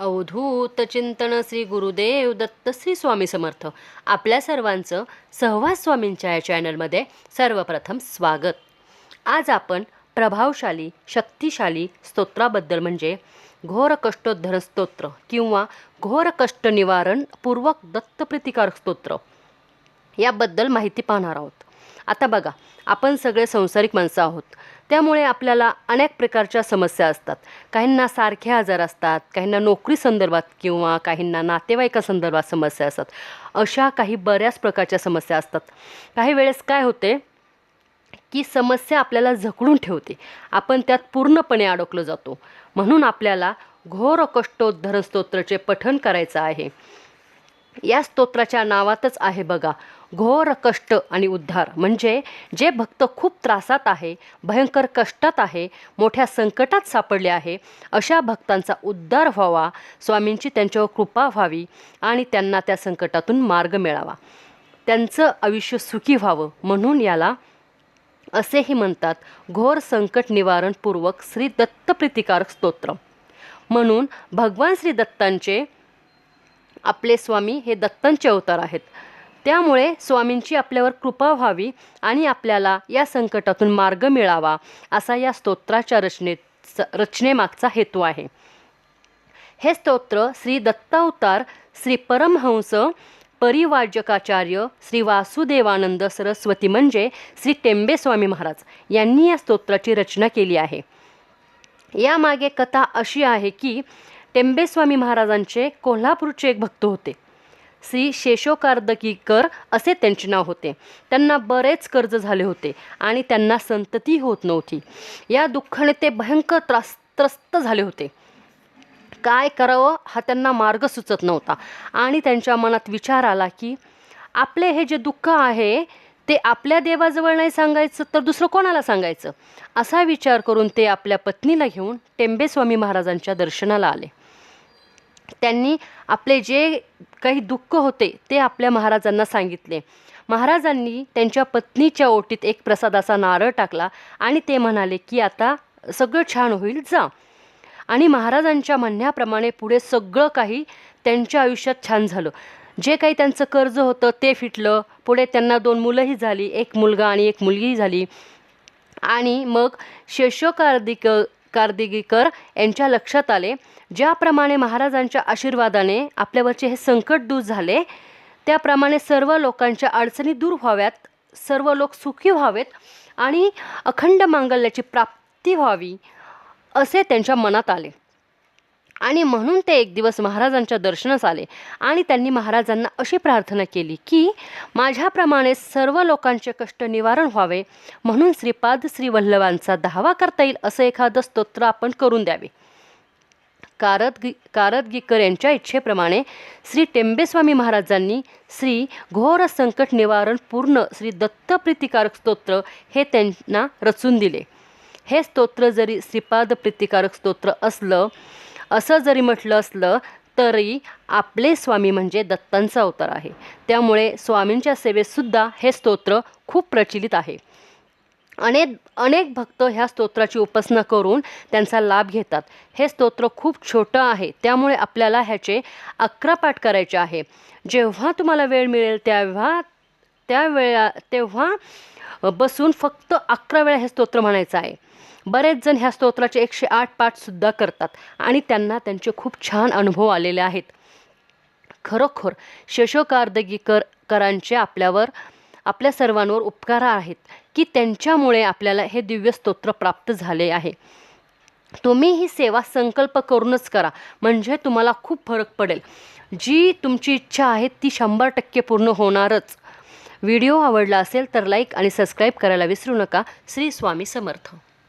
अवधूत चिंतन श्री गुरुदेव दत्त श्री स्वामी समर्थ. आपल्या सर्वांचं सहवास स्वामींच्या या चॅनलमध्ये सर्वप्रथम स्वागत. आज आपण प्रभावशाली शक्तिशाली स्तोत्राबद्दल म्हणजे घोर कष्टोद्धर स्तोत्र किंवा घोर कष्ट निवारण पूर्वक दत्तप्रतिकार स्तोत्र याबद्दल माहिती पाहणार आहोत. आता बघा आपण सगळे संसारिक माणसं आहोत. त्यामुळे आपल्याला अनेक प्रकारच्या समस्या असतात. काहींना सारखे आजार असतात काहींना नोकरी संदर्भात किंवा काहींना नातेवाईकासंदर्भात समस्या असतात. अशा काही बऱ्याच प्रकारच्या समस्या असतात. काही वेळेस काय होते की समस्या आपल्याला झकडून ठेवते. आपण त्यात पूर्णपणे अडकलो जातो. म्हणून आपल्याला घोर कष्टोद्धरण स्तोत्रचे पठण करायचं आहे. या स्तोत्राच्या नावातच आहे बघा. घोर कष्ट आणि उद्धार. म्हणजे जे भक्त खूप त्रासात आहे भयंकर कष्टात आहे मोठ्या संकटात सापडले आहे अशा भक्तांचा उद्धार व्हावा स्वामींची त्यांच्यावर कृपा व्हावी आणि त्यांना त्या संकटातून मार्ग मिळावा. त्यांचं आयुष्य सुखी व्हावं म्हणून याला असेही म्हणतात घोर संकट निवारणपूर्वक श्री दत्तप्रितिकारक स्तोत्र. म्हणून भगवान श्री दत्तांचे आपले स्वामी हे दत्तांचे अवतार आहेत. त्यामुळे स्वामींची आपल्यावर कृपा व्हावी आणि आपल्याला या संकटातून मार्ग मिळावा असा या स्तोत्राच्या रचनेत रचनेमागचा हेतू आहे. हे स्तोत्र श्री दत्तावतार श्री परमहंस परिवाजकाचार्य श्री वासुदेवानंद सरस्वती म्हणजे श्री टेंबे स्वामी महाराज यांनी या स्तोत्राची रचना केली आहे. यामागे कथा अशी आहे की टेंबेस्वामी महाराजांचे कोल्हापूरचे एक भक्त होते. श्री शेषोकार्दकीकर असे त्यांचे नाव होते. त्यांना बरेच कर्ज झाले होते आणि त्यांना संतती होत नव्हती. या दुःखाने ते भयंकर त्रास त्रस्त झाले होते. काय करावं हा त्यांना मार्ग सुचत नव्हता आणि त्यांच्या मनात विचार आला की आपले हे जे दुःख आहे ते आपल्या देवाजवळ नाही सांगायचं तर दुसरं कोणाला सांगायचं? असा विचार करून ते आपल्या पत्नीला घेऊन टेंबेस्वामी महाराजांच्या दर्शनाला आले. त्यांनी आपले जे काही दुःख होते ते आपल्या महाराजांना सांगितले. महाराजांनी त्यांच्या पत्नीच्या ओटीत एक प्रसादाचा नारळ टाकला आणि ते म्हणाले की आता सगळं छान होईल जा. आणि महाराजांच्या म्हणण्याप्रमाणे पुढे सगळं काही त्यांच्या आयुष्यात छान झालं. जे काही त्यांचं कर्ज होतं ते फिटलं. पुढे त्यांना दोन मुलंही झाली एक मुलगा आणि एक मुलगीही झाली. आणि मग शेषोकार्दिक कार्दिगीकर यांच्या लक्षात आले ज्याप्रमाणे महाराजांच्या आशीर्वादाने आपल्यावरचे हे संकट दूर झाले त्याप्रमाणे सर्व लोकांच्या अडचणी दूर व्हाव्यात सर्व लोक सुखी व्हावेत आणि अखंड मांगल्याची प्राप्ती व्हावी असे त्यांच्या मनात आले. आणि म्हणून ते एक दिवस महाराजांच्या दर्शनास आले आणि त्यांनी महाराजांना अशी प्रार्थना केली की माझ्याप्रमाणे सर्व लोकांचे कष्ट निवारण व्हावे म्हणून श्रीपाद श्रीवल्लभांचा दावा करता येईल असं एखादं स्तोत्र आपण करून द्यावे. कारदगी कारदगीकर यांच्या इच्छेप्रमाणे श्री टेंबेस्वामी महाराजांनी श्री घोर संकट निवारण पूर्ण श्री दत्तप्रीतिकारक स्तोत्र हे त्यांना रचून दिले. हे स्तोत्र जरी श्रीपाद प्रीतिकारक स्तोत्र असलं असं जरी म्हटलं असलं तरी आपले स्वामी म्हणजे दत्तांचा अवतार आहे. त्यामुळे स्वामींच्या सेवेतसुद्धा हे स्तोत्र खूप प्रचलित आहे. अनेक अनेक भक्त ह्या स्तोत्राची उपासना करून त्यांचा लाभ घेतात. हे स्तोत्र खूप छोटं आहे. त्यामुळे आपल्याला ह्याचे अकरा पाठ करायचे आहे. जेव्हा तुम्हाला वेळ मिळेल तेव्हा त्या वेळा तेव्हा बसून फक्त अकरा वेळा हे स्तोत्र म्हणायचं आहे. बरेच जण ह्या स्तोत्राचे एकशे आठ पाठसुद्धा करतात आणि त्यांना त्यांचे खूप छान अनुभव आलेले आहेत. खरोखर शशोकार्दगीकर करांचे आपल्यावर आपल्या सर्वांवर उपकार आहेत. की त्यांच्यामुळे आपल्याला हे दिव्य स्तोत्र प्राप्त झाले आहे. तुम्ही ही सेवा संकल्प करूनच करा. म्हणजे तुम्हाला खूप फरक पडेल. जी तुमची इच्छा आहे ती शंभर टक्के पूर्ण होणारच. व्हिडिओ आवडला असेल तर लाईक आणि सबस्क्राईब करायला विसरू नका. श्री स्वामी समर्थ.